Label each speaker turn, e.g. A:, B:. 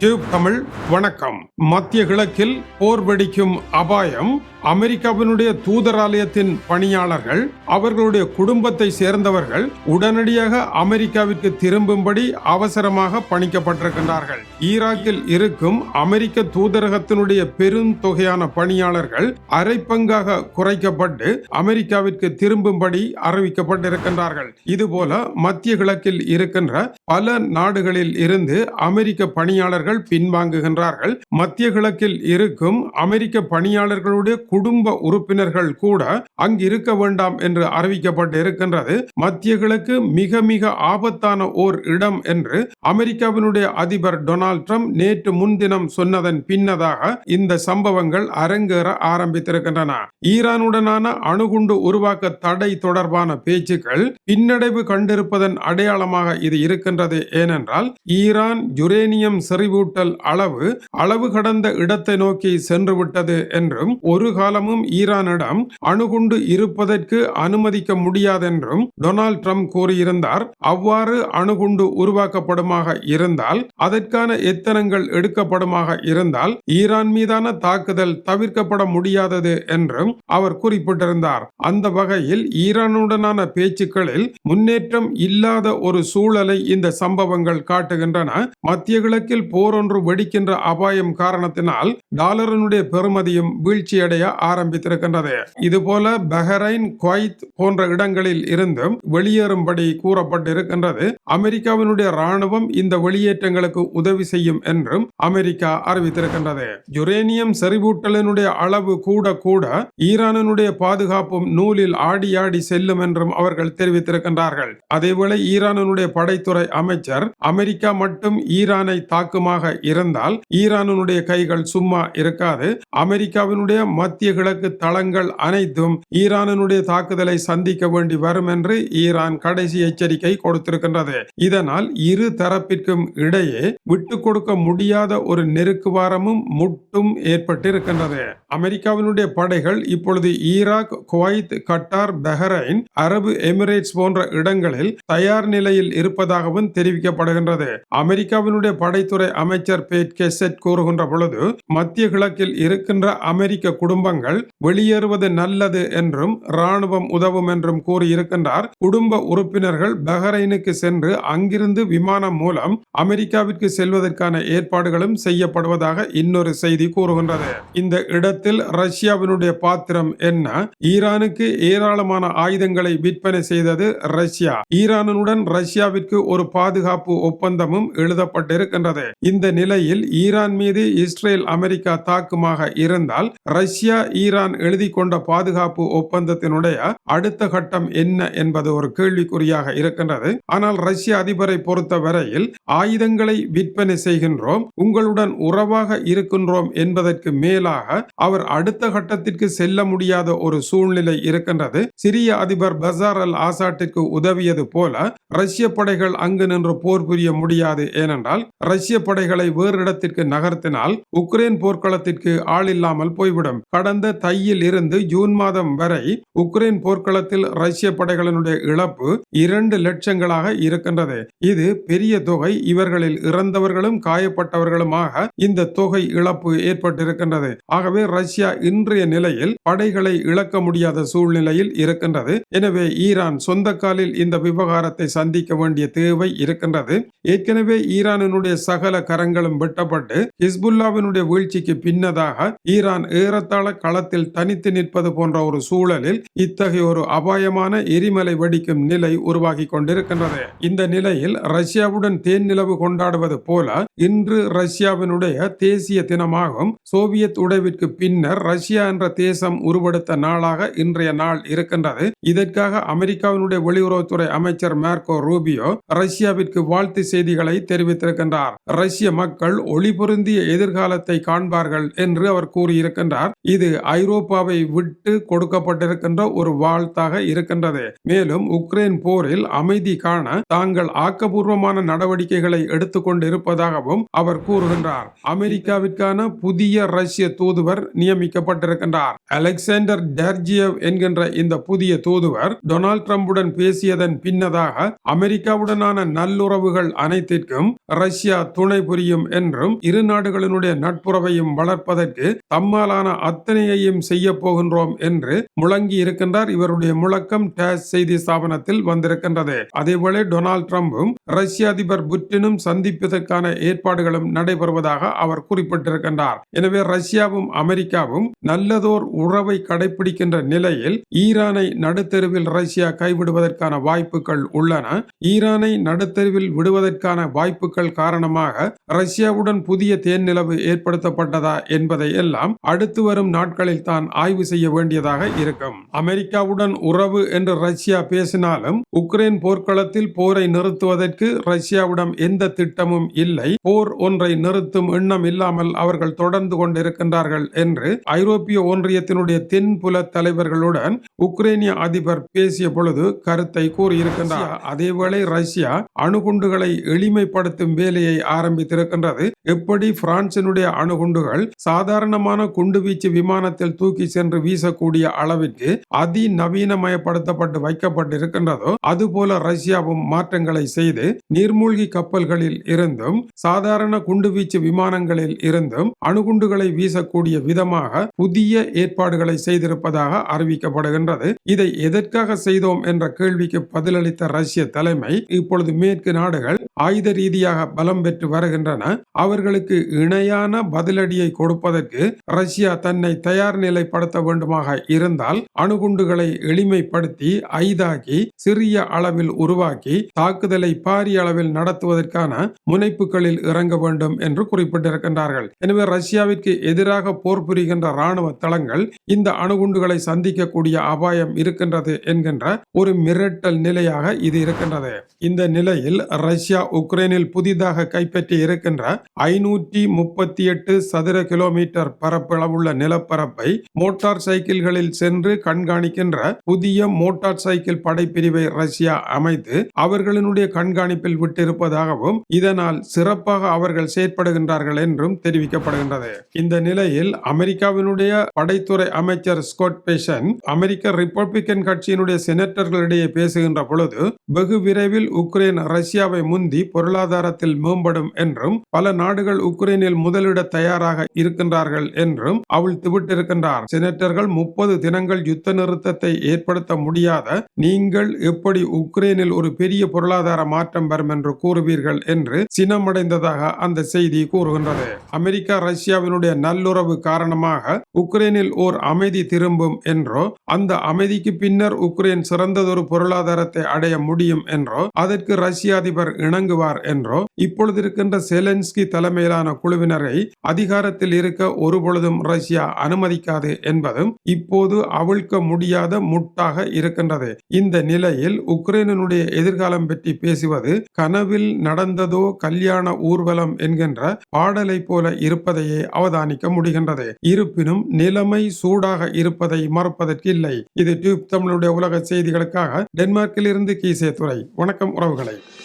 A: Tube Tamil வணக்கம். மத்திய கிழக்கில் போர் வெடிக்கும் அபாயம் அமெரிக்காவினுடைய தூதராலயத்தின் பணியாளர்கள் அவர்களுடைய குடும்பத்தை சேர்ந்தவர்கள் உடனடியாக அமெரிக்காவிற்கு திரும்பும்படி அவசரமாக பணிக்கப்பட்டிருக்கின்றார்கள். ஈராக்கில் இருக்கும் அமெரிக்க தூதரகத்தினுடைய பெருந்தொகையான பணியாளர்கள் அரை பங்காக குறைக்கப்பட்டு அமெரிக்காவிற்கு திரும்பும்படி அறிவிக்கப்பட்டிருக்கின்றார்கள். இதுபோல மத்திய கிழக்கில் இருக்கின்ற பல நாடுகளில் இருந்து அமெரிக்க பணியாளர்கள் பின்வாங்குகின்றார்கள். மத்திய கிழக்கில் இருக்கும் அமெரிக்க பணியாளர்களுடைய குடும்ப உறுப்பினர்கள் கூட அங்கு இருக்க வேண்டாம் என்று அறிவிக்கப்பட்டு இருக்கின்றது மத்திய கிழக்கு மிக மிக ஆபத்தான ஓர் இடம் என்று அமெரிக்காவினுடைய அதிபர் டொனால்ட் ட்ரம்ப் நேற்று முன்தினம் சொன்னதன் பின்னதாக இந்த சம்பவங்கள் அரங்கேற ஆரம்பித்திருக்கின்றன. ஈரானுடனான அணுகுண்டு உருவாக்க தடை தொடர்பான பேச்சுக்கள் பின்னடைவு கண்டிருப்பதன் அடையாளமாக இது இருக்கின்றது. ஏனென்றால் ஈரான் யுரேனியம் செறிவூட்டல் அளவு அளவு கடந்த இடத்தை நோக்கி சென்றுவிட்டது என்றும் ஒரு காலமும் ஈரானிடம் அணுகுண்டு இருப்பதற்கு அனுமதிக்க முடியாதென்றும் டொனால்ட் ட்ரம்ப் கூறியிருந்தார். அவ்வாறு அணுகுண்டு உருவாக்கப்படுமாக இருந்தால் அதற்கான எத்தனங்கள் எடுக்கப்படுமாக இருந்தால் ஈரான் மீதான தாக்குதல் தவிர்க்கப்பட முடியாதது என்றும் அவர் குறிப்பிட்டிருந்தார். அந்த வகையில் ஈரானுடனான பேச்சுக்களில் முன்னேற்றம் இல்லாத ஒரு சூழலை இந்த சம்பவங்கள் காட்டுகின்றன. மத்திய கிழக்கில் போரொன்று வெடிக்கின்ற அபாயம் காரணத்தினால் டாலரனுடைய பெறுமதியும் வீழ்ச்சியடைய ஆரம்பித்திருக்கின்றது. இதுபோல பஹ்ரைன் குவைத் போன்ற இடங்களில் இருந்தும் வெளியேறும்படி கூறப்பட்டிருக்கின்றது. அமெரிக்காவினுடைய ராணுவம் இந்த வெளியேற்றங்களுக்கு உதவி செய்யும் என்றும் அமெரிக்கா அறிவித்திருக்கின்றது. யுரேனியம் செறிவூட்டலினுடைய அளவு கூட கூட ஈரானினுடைய பாதுகாப்பும் நூலில் ஆடி ஆடி செல்லும் என்றும் அவர்கள் தெரிவித்திருக்கின்றார்கள். அதேவேளை ஈரானினுடைய படைத்துறை அமைச்சர் அமெரிக்கா மட்டும் ஈரானை தாக்குமாக இருந்தால் ஈரானுடைய கைகள் சும்மா இருக்காது. அமெரிக்காவினுடைய மத்திய கிழக்கு தளங்கள் அனைத்தும் ஈரானுடைய தாக்குதலை சந்திக்க வேண்டி வரும் என்று ஈரான் கடைசி எச்சரிக்கை கொடுத்திருக்கின்றது. இதனால் இரு தரப்பிற்கும் இடையே விட்டு கொடுக்க முடியாத ஒரு நெருக்குவாரமும் முட்டும் ஏற்பட்டிருக்கின்றது. அமெரிக்காவினுடைய படைகள் இப்பொழுது ஈராக் குவைத் கட்டார் பஹ்ரைன் அரபு எமிரேட்ஸ் போன்ற இடங்களில் தயார் நிலையில் இருப்பதாகவும் தெரிவிக்கப்படுகின்றது. அமெரிக்காவினுடைய படைத்துறை அமைச்சர் பேட் கெசட் கூறுகின்ற பொழுது மத்திய கிழக்கில் இருக்கின்ற அமெரிக்க குடும்பங்கள் வெளியேறுவது நல்லது என்றும் ராணுவம் உதவும் என்றும் கூறியிருக்கின்றார். குடும்ப உறுப்பினர்கள் பஹ்ரைனுக்கு சென்று அங்கிருந்து விமானம் மூலம் அமெரிக்காவிற்கு செல்வதற்கான ஏற்பாடுகளும் செய்யப்படுவதாக இன்னொரு செய்தி கூறுகின்றது. இந்த இடத்தில் ரஷ்யாவினுடைய பாத்திரம் என்ன? ஈரானுக்கு ஏராளமான ஆயுதங்களை விற்பனை செய்தது ரஷ்யா. ஈரானுடன் ரஷ்யாவிற்கு ஒரு பாதுகாப்பு ஒப்பந்தமும் எழுதப்பட்டிருக்கின்றது. இந்த நிலையில் ஈரான் மீது இஸ்ரேல் அமெரிக்கா தாக்குமாக இருந்தால் ரஷ்யா ஈரான் எழுதி கொண்ட பாதுகாப்பு ஒப்பந்தத்தினுடைய அடுத்த கட்டம் என்ன என்பது ஒரு கேள்விக்குறியாக இருக்கின்றது. ஆனால் ரஷ்ய அதிபரை பொறுத்த வரையில் ஆயுதங்களை விற்பனை செய்கின்றோம் உங்களுடன் உறவாக இருக்கின்றோம் என்பதற்கு மேலாக அவர் அடுத்த கட்டத்திற்கு செல்ல முடியாத ஒரு சூழ்நிலை இருக்கின்றது. சிரிய அதிபர் பசார் அல் ஆசாட்டிற்கு உதவியது போல ரஷ்ய படைகள் அங்கு நின்று போர் புரிய முடியாது. ஏனென்றால் ரஷ்ய படைகளை வேறு இடத்திற்கு நகர்த்தினால் உக்ரைன் போர்க்களத்திற்கு ஆள் இல்லாமல் போய்விடும். கடந்த தையில் இருந்து ஜூன் மாதம் வரை உக்ரைன் போர்க்களத்தில் ரஷ்ய படைகளினுடைய இழப்பு இரண்டு லட்சங்களாக இருக்கின்றது. இது பெரிய தொகை. இவர்களில் இறந்தவர்களும் காயப்பட்டவர்களுமாக இந்த தொகை இழப்பு ஏற்பட்டிருக்கின்றது. ஆகவே ரஷ்யா இன்றைய நிலையில் படைகளை இழக்க முடியாத சூழ்நிலையில் இருக்கின்றது. எனவே ஈரான் சொந்த காலில் இந்த விவகாரத்தை சந்திக்க வேண்டிய தேவை இருக்கின்றது. ஏற்கனவே ஈரானினுடைய சகல கரங்களும் வெட்டப்பட்டு ஹிஸ்புல்லாவினுடைய வீழ்ச்சிக்கு பின்னதாக ஈரான் ஏறத்தாழ களத்தில் தனித்து நிற்பது போன்ற ஒரு சூழலில் இத்தகைய ஒரு அபாயமான எரிமலை வெடிக்கும் நிலை உருவாகி கொண்டிருக்கின்றது. இந்த நிலையில் ரஷ்யாவுடன் தேன் நிலவு கொண்டாடுவது போல இன்று ரஷ்யாவினுடைய தேசிய தினமாகும் சோவியத் உடைவிற்கு பின்னர் ரஷ்யா என்ற தேசம் உருவெடுத்த நாளாக இன்றைய நாள் இருக்கின்றது. இதற்காக அமெரிக்காவினுடைய வெளியுறவுத்துறை அமைச்சர் மேர்கோ ரூபியோ ரஷ்ய ரஷ்யாவிற்கு வாழ்த்து செய்திகளை தெரிவித்திருக்கின்றார். ரஷ்ய மக்கள் ஒளி பொருந்திய எதிர்காலத்தை காண்பார்கள் என்று அவர் கூறியிருக்கின்றார். இது ஐரோப்பாவை விட்டு கொடுக்கப்பட்டிருக்கின்ற ஒரு வாழ்த்தாக இருக்கின்றது. மேலும் உக்ரைன் போரில் அமைதி காண தாங்கள் ஆக்கபூர்வமான நடவடிக்கைகளை எடுத்துக்கொண்டு இருப்பதாகவும் அவர் கூறுகின்றார். அமெரிக்காவிற்கான புதிய ரஷ்ய தூதுவர் நியமிக்கப்பட்டிருக்கின்றார். அலெக்சாண்டர் டெர்ஜியவ் என்கின்ற இந்த புதிய தூதுவர் டொனால்ட் ட்ரம்புடன் பேசியதன் பின்னதாக அமெரிக்காவுடனான நல்லுறவுகள் அனைத்திற்கும் ரஷ்யா துணை புரியும் என்றும் இரு நாடுகளினுடைய நட்புறவையும் வளர்ப்பதற்கு தம்மாலான அத்தனையையும் செய்ய போகின்றோம் என்று முழங்கி இருக்கின்றார். இவருடைய முழக்கம் டேஸ் செய்தி ஸ்தாபனத்தில் வந்திருக்கின்றது. அதேபோல டொனால்ட் ட்ரம்பும் ரஷ்ய அதிபர் புட்டினும் சந்திப்பதற்கான ஏற்பாடுகளும் நடைபெறுவதாக அவர் குறிப்பிட்டிருக்கின்றார். எனவே ரஷ்யாவும் அமெரிக்காவும் நல்லதோர் உறவை கடைபிடிக்கின்ற நிலையில் ஈரானை நடுத்தெருவில் ரஷ்யா கைவிடுவதற்கான வாய்ப்புகள் உள்ளன. ஈரானை நடுத்தருவில் விடுவதற்கான வாய்ப்புகள் காரணமாக ரஷ்யாவுடன் புதிய தேன் நிலவு ஏற்படுத்தப்பட்டதா என்பதை எல்லாம் அடுத்து வரும் நாட்களில் தான் ஆய்வு செய்ய வேண்டியதாக இருக்கும். அமெரிக்காவுடன் உறவு என்று ரஷ்யா பேசினாலும் உக்ரைன் போர்க்களத்தில் போரை நிறுத்துவதற்கு ரஷ்யாவிடம் எந்த திட்டமும் இல்லை. போர் ஒன்றை நிறுத்தும் எண்ணம் இல்லாமல் அவர்கள் தொடர்ந்து கொண்டிருக்கின்றார்கள் என்று ஐரோப்பிய ஒன்றியத்தினுடைய தென்புல தலைவர்களுடன் உக்ரைனிய அதிபர் பேசிய பொழுது கருத்தை கூறியிருக்கின்றார். அதேவேளை ரஷ்யா அணுகுண்டுகளை எளிமைப்படுத்தும் வேலையை ஆரம்பித்திருக்கின்றது. எப்படி பிரான்சினுடைய அணுகுண்டுகள் சாதாரணமான குண்டுவீச்சு விமானத்தில் தூக்கி சென்று வீசக்கூடிய அளவிற்கு அதிநவீனமயப்படுத்தப்பட்டு வைக்கப்பட்டிருக்கின்றதோ அதுபோல ரஷ்யாவும் மாற்றங்களை செய்து நீர்மூழ்கி கப்பல்களில் இருந்தும் சாதாரண குண்டுவீச்சு விமானங்களில் இருந்தும் அணுகுண்டுகளை வீசக்கூடிய விதமாக புதிய ஏற்பாடுகளை செய்திருப்பதாக அறிவிக்கப்படுகின்றது. இதை எதற்காக செய்தோம் என்ற கேள்விக்கு பதிலளித்த ரஷ்ய தலைமை இப்பொழுது தென்மேற்கு நாடுகள் ஆயுத ரீதியாக பலம் பெற்று வருகின்றன. அவர்களுக்கு இணையான பதிலடியை கொடுப்பதற்கு ரஷ்யா தன்னை தயார் நிலைப்படுத்த வேண்டுமாக இருந்தால் அணுகுண்டுகளை எளிமைப்படுத்தி ஐதாக்கி சிறிய அளவில் உருவாக்கி தாக்குதலை பாரிய அளவில் நடத்துவதற்கான முனைப்புகளில் இறங்க வேண்டும் என்று குறிப்பிட்டிருக்கின்றார்கள். எனவே ரஷ்யாவிற்கு எதிராக போர் புரிகின்ற ராணுவ தளங்கள் இந்த அணுகுண்டுகளை சந்திக்கக்கூடிய அபாயம் இருக்கின்றது என்கின்ற ஒரு மிரட்டல் நிலையாக இது இருக்கின்றது. இந்த நிலை நிலையில் ரஷ்யா உக்ரைனில் புதிதாக கைப்பற்றி இருக்கின்ற ஐநூற்றி முப்பத்தி எட்டு சதுர கிலோமீட்டர் பரப்பளவுள்ள நிலப்பரப்பை மோட்டார் சைக்கிள்களில் சென்று கண்காணிக்கின்ற புதிய மோட்டார் சைக்கிள் படைப்பிரிவை ரஷ்யா அமைத்து அவர்களினுடைய கண்காணிப்பில் விட்டிருப்பதாகவும் இதனால் சிறப்பாக அவர்கள் செயற்படுகின்றார்கள் என்றும் தெரிவிக்கப்படுகின்றது. இந்த நிலையில் அமெரிக்காவினுடைய படைத்துறை அமைச்சர் ஸ்கோட் பேஷன் அமெரிக்க ரிப்பப்ளிக்கன் கட்சியினுடைய செனட்டர்களிடையே பேசுகின்ற பொழுது வெகு விரைவில் உக்ரைன் உக்ரைன் ரஷ்யாவை முந்தி பொருளாதாரத்தில் மேம்படும் என்றும் பல நாடுகள் உக்ரைனில் முதலிட தயாராக இருக்கின்றார்கள் என்றும் அவள் திவிட்டிருக்கின்றார். செனட்டர்கள் முப்பது தினங்கள் யுத்த நிறுத்தத்தை ஏற்படுத்த முடியாத நீங்கள் எப்படி உக்ரைனில் ஒரு பெரிய பொருளாதார மாற்றம் வரும் என்று கூறுவீர்கள்? என்று சினமடைந்ததாக அந்த செய்தி கூறுகின்றது. அமெரிக்கா ரஷ்யாவினுடைய நல்லுறவு காரணமாக உக்ரைனில் ஓர் அமைதி திரும்பும் என்றோ அந்த அமைதிக்கு பின்னர் உக்ரைன் சிறந்ததொரு பொருளாதாரத்தை அடைய முடியும் என்றோ அதற்கு ரஷ்ய அதிபர் இணங்குவார் என்றோ இப்பொழுது இருக்கின்ற செலன்ஸ்கி தலைமையிலான குழுவினரை அதிகாரத்தில் இருக்க ஒருபொழுதும் ரஷ்யா அனுமதிக்காது என்பதும் இப்போது அவிழ்க்க முடியாத முட்டாக இருக்கின்றது. இந்த நிலையில் உக்ரைனுடைய எதிர்காலம் பற்றி பேசுவது கனவில் நடந்ததோ கல்யாண ஊர்வலம் என்கின்ற பாடலை போல இருப்பதையே அவதானிக்க முடிகின்றது. இருப்பினும் நிலைமை சூடாக இருப்பதை மறுப்பதற்கு இல்லை இது டியூப் தமிழுடைய உலக செய்திகளுக்காக டென்மார்க்கில் இருந்து கீசே துறை வணக்கம் உறவுகள். はい。